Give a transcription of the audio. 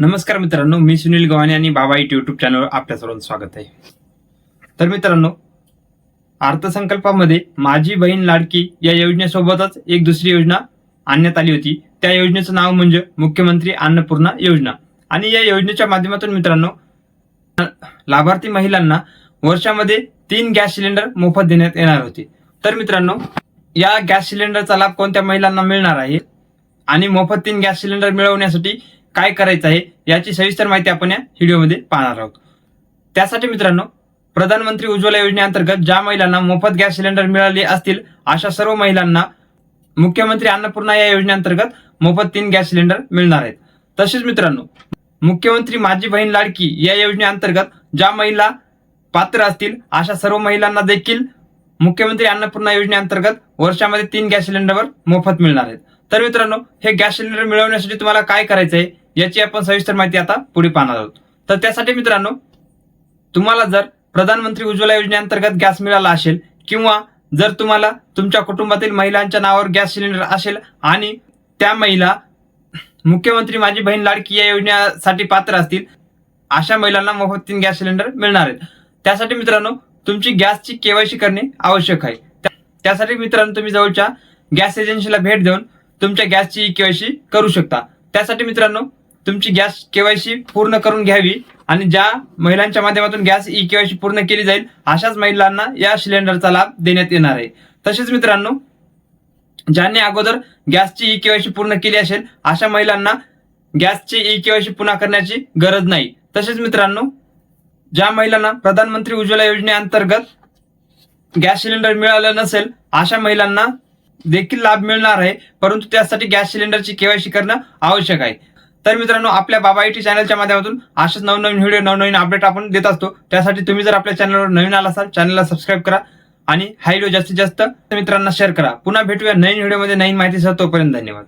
नमस्कार मित्रांनो मी सुनील गव्हाणे आणि बाबा इट युट्यूब चॅनलवर आपल्या सर्वांचं स्वागत आहे. तर मित्रांनो अर्थसंकल्पामध्ये माझी बहीण लाडकी या योजनेसोबतच एक दुसरी योजना आणण्यात आली होती. त्या योजनेचं नाव म्हणजे मुख्यमंत्री अन्नपूर्णा योजना. आणि या योजनेच्या माध्यमातून मित्रांनो लाभार्थी महिलांना वर्षामध्ये तीन गॅस सिलेंडर मोफत देण्यात येणार होते. तर मित्रांनो या गॅस सिलेंडरचा लाभ कोणत्या महिलांना मिळणार आहे? आणि मोफत तीन गॅस सिलेंडर मिळवण्यासाठी काय करायचं आहे याची सविस्तर माहिती आपण या व्हिडिओमध्ये पाहणार आहोत. त्यासाठी मित्रांनो प्रधानमंत्री उज्ज्वला योजनेअंतर्गत ज्या महिलांना मोफत गॅस सिलेंडर मिळाले असतील अशा सर्व महिलांना मुख्यमंत्री अन्नपूर्णा या योजनेअंतर्गत मोफत तीन गॅस सिलेंडर मिळणार आहेत. तसेच मित्रांनो मुख्यमंत्री माझी बहीण लाडकी या योजनेअंतर्गत ज्या महिला पात्र असतील अशा सर्व महिलांना देखील मुख्यमंत्री अन्नपूर्णा योजनेअंतर्गत वर्षामध्ये तीन गॅस सिलेंडरवर मोफत मिळणार आहेत. तर मित्रांनो हे गॅस सिलेंडर मिळवण्यासाठी तुम्हाला काय करायचं आहे याची आपण सविस्तर माहिती आता पुढे पाहणार आहोत. तर त्यासाठी मित्रांनो तुम्हाला जर प्रधानमंत्री उज्ज्वला योजनेअंतर्गत गॅस मिळाला असेल किंवा जर तुम्हाला तुमच्या कुटुंबातील महिलांच्या नावावर गॅस सिलेंडर असेल आणि त्या महिला मुख्यमंत्री माझी बहीण लाडकी या योजनेसाठी पात्र असतील अशा महिलांना मोफत तीन गॅस सिलेंडर मिळणार आहेत. त्यासाठी मित्रांनो तुमची गॅसची केवायसी करणे आवश्यक आहे. त्यासाठी मित्रांनो तुम्ही जवळच्या गॅस एजन्सीला भेट देऊन तुमच्या गॅसची केवायसी करू शकता. त्यासाठी मित्रांनो तुमची गॅस केवायसी पूर्ण करून घ्यावी आणि ज्या महिलांच्या माध्यमातून गॅस ई केवायसी पूर्ण केली जाईल अशाच महिलांना या सिलेंडरचा लाभ देण्यात येणार आहे. तसेच मित्रांनो ज्यांनी अगोदर गॅसची ई केवायसी पूर्ण केली असेल अशा महिलांना गॅसची ई केवायसी पुन्हा करण्याची गरज नाही. तसेच मित्रांनो ज्या महिलांना प्रधानमंत्री उज्ज्वला योजनेअंतर्गत गॅस सिलेंडर मिळालं नसेल अशा महिलांना देखील लाभ मिळणार आहे. परंतु त्यासाठी गॅस सिलेंडरची केवायसी करणं आवश्यक आहे. तर मित्रांनो आपल्या बाबा आयटी चॅनलच्या माध्यमातून अशाच नवनवीन व्हिडिओ नवनवीन अपडेट आपण देत असतो. त्यासाठी तुम्ही जर आपल्या चॅनलवर नवीन आला असाल चॅनलला सबस्क्राईब करा आणि हा व्हिडिओ जास्तीत जास्त मित्रांना शेअर करा. पुन्हा भेटूया नवीन व्हिडिओमध्ये नवीन माहितीसह तोपर्यंत धन्यवाद.